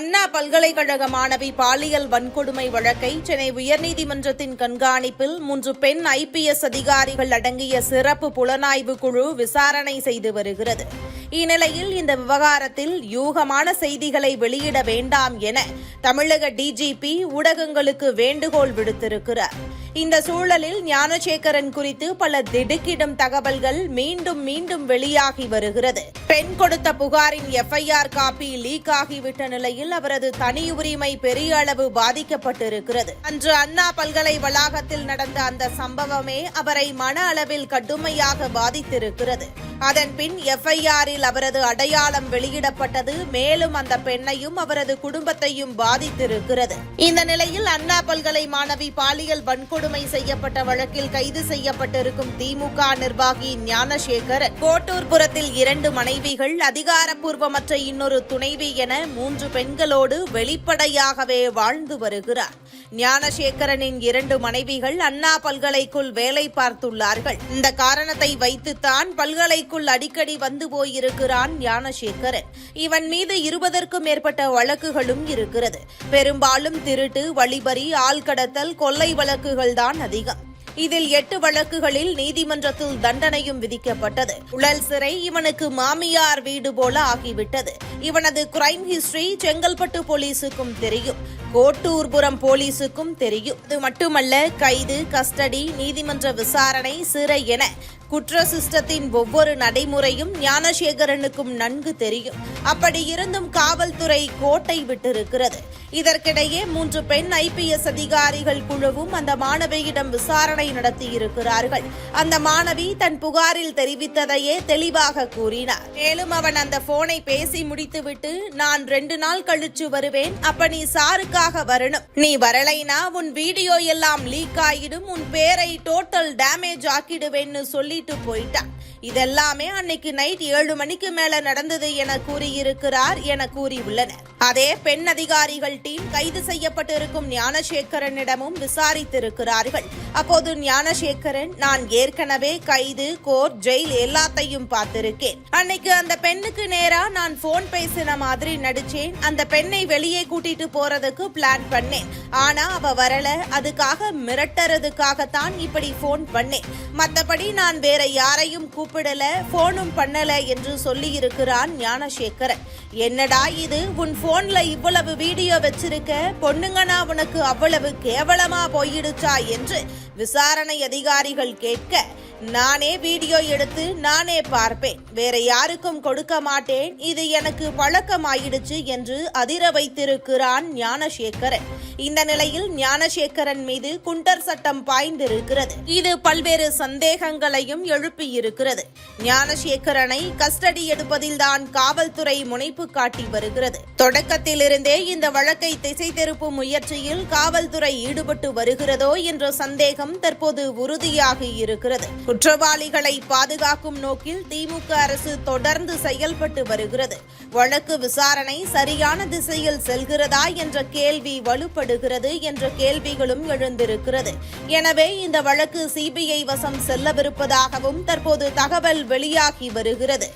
அண்ணா பல்கலைக்கழக மாணவி பாலியல் வன்கொடுமை வழக்கை சென்னை உயர்நீதிமன்றத்தின் கண்காணிப்பில் மூன்று பெண் ஐபிஎஸ் அதிகாரிகள் அடங்கிய சிறப்பு புலனாய்வு குழு விசாரணை செய்து வருகிறது. இந்நிலையில் இந்த விவகாரத்தில் யூகமான செய்திகளை வெளியிட வேண்டாம் என தமிழக டிஜிபி ஊடகங்களுக்கு வேண்டுகோள் விடுத்திருக்கிறார். இந்த சூழலில் ஞானசேகரன் குறித்து பல திடுக்கிடும் தகவல்கள் மீண்டும் மீண்டும் வெளியாகி வருகிறது. பெண் கொடுத்த புகாரின் எஃப்ஐஆர் காப்பி லீக் ஆகிவிட்ட நிலையில் அவரது தனி உரிமை பெரிய அளவு பாதிக்கப்பட்டிருக்கிறது. அன்று அண்ணா பல்கலை வளாகத்தில் நடந்த அந்த சம்பவமே அவரை மன அளவில் கடுமையாக பாதித்திருக்கிறது. அதன்பின் எஃப்ஐஆரில் அவரது அடையாளம் வெளியிடப்பட்டது. மேலும் அந்த பெண்ணையும் அவரது குடும்பத்தையும் பாதித்திருக்கிறது. இந்த நிலையில் அண்ணா பல்கலை மாணவி பாலியல் வன்கொடுமை செய்யப்பட்ட வழக்கில் கைது செய்யப்பட்டிருக்கும் திமுக நிர்வாகி ஞானசேகரன். கோட்டூர்புரத்தில் இரண்டு மனைவிகள் அதிகாரப்பூர்வமற்ற இன்னொரு துணைவி என மூன்று பெண்களோடு வெளிப்படையாகவே வாழ்ந்து வருகிறார். ஞானசேகரனின் இரண்டு மனைவிகள் அண்ணா பல்கலைக்குள் வேலை பார்த்துள்ளார்கள். இந்த காரணத்தை வைத்துத்தான் பல்கலை பல்கலைக்குள் அடிக்கடி வந்து போயிருக்கிறான் ஞானசேகரன். இவன் மீது இருபதற்கும் மேற்பட்ட வழக்குகளும் இருக்கிறது. பெரும்பாலும் திருட்டு வழிபறி ஆள்கடத்தல் கொள்ளை வழக்குகள் தான் அதிகம். இதில் எட்டு வழக்குகளில் நீதிமன்றத்தில் தண்டனையும் விதிக்கப்பட்டது. உழல் சிறை இவனுக்கு மாமியார் வீடு போல ஆகிவிட்டது. இவனது கிரைம் ஹிஸ்டரி செங்கல்பட்டு போலீசுக்கும் தெரியும். கோட்டூர்புரம் போலீசுக்கும் தெரியும். இது மட்டுமல்ல கைது கஸ்டடி நீதிமன்ற விசாரணை சிறை என குற்ற சிஸ்டத்தின் ஒவ்வொரு நடைமுறையும் ஞானசேகரனுக்கும் நன்கு தெரியும். அப்படி இருந்தும் காவல்துறை கோட்டை விட்டிருக்கிறது. இதற்கிடையே மூன்று பெண் ஐபிஎஸ் அதிகாரிகள் குழுவும் அந்த மாணவியிடம் விசாரணை நடத்தியிருக்கிறார்கள். அந்த மாணவி தன் புகாரில் தெரிவித்ததையே தெளிவாக கூறினார். மேலும் அவன் அந்த போனை பேசி முடித்துவிட்டு நான் ரெண்டு நாள் கழிச்சு வருவேன். அப்ப நீ சாருக்காக வரணும். நீ வரலைனா உன் வீடியோ எல்லாம் லீக் ஆகிடும். உன் பேரை டோட்டல் டேமேஜ் ஆக்கிடுவேன்னு கூட்டிட்டு போயிட்டான் இதெல்லாமே அன்னைக்கு நைட் ஏழு மணிக்கு மேல நடந்தது என கூறியிருக்கிறார் என கூறியுள்ளனர். அதே பெண் அதிகாரிகள் டீம் கைது செய்யப்பட்டிருக்கும் ஞானசேகரனிடமும் விசாரித்திருக்கிறார்கள். அப்போது ஞானசேகரன் நான் ஏற்கனவே கைது கோர்ட் ஜெயில் எல்லாத்தையும் பார்த்திருக்கேன். அன்னைக்கு அந்த பெண்ணுக்கு நேரா நான் போன் பேசின மாதிரி நடிச்சேன். அந்த பெண்ணை வெளியே கூட்டிட்டு போறதுக்கு பிளான் பண்ணேன். ஆனா அவ வரல. அதுக்காக மிரட்டுறதுக்காகத்தான் இப்படி போன் பண்ணேன். மத்தபடி நான் வேற யாரையும் கூப்பிடல போனும் பண்ணல என்று சொல்லி இருக்கிறான் ஞானசேகரன். என்னடா இது? உன் போன்ல இவ்வளவு வீடியோ வச்சிருக்க? பொண்ணுங்கனா உனக்கு அவ்வளவு கேவலமா போயிடுச்சா என்று விசாரணை அதிகாரிகள் கேட்க நானே வீடியோ எடுத்து நானே பார்ப்பேன். வேற யாருக்கும் கொடுக்க மாட்டேன். இது எனக்கு பழக்கமாயிடுச்சு என்று அதிர வைத்திருக்கிறான் ஞானசேகரன். இந்த நிலையில் ஞானசேகரன் மீது குண்டர் சட்டம் பாய்ந்திருக்கிறது. இது பல்வேறு சந்தேகங்களையும் எழுப்பியிருக்கிறது. ஞானசேகரனை கஸ்டடி எடுப்பதில்தான் காவல்துறை முனைப்பு காட்டி வருகிறது. தொடக்கத்திலிருந்தே இந்த வழக்கை திசை திருப்பும் முயற்சியில் காவல்துறை ஈடுபட்டு வருகிறதோ என்ற சந்தேகம் தற்போது உறுதியாகி இருக்கிறது. குற்றவாளிகளை பாதுகாக்கும் நோக்கில் திமுக அரசு தொடர்ந்து செயல்பட்டு வருகிறது. வழக்கு விசாரணை சரியான திசையில் செல்கிறதா என்ற கேள்வி வலுப்படுகிறது என்ற கேள்விகளும் எழுந்திருக்கிறது. எனவே இந்த வழக்கு சிபிஐ வசம் செல்லவிருப்பதாகவும் தற்போது தகவல் வெளியாகி வருகிறது.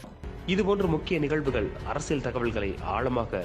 இதுபோன்ற முக்கிய நிகழ்வுகள் அரசியல் தகவல்களை ஆழமாக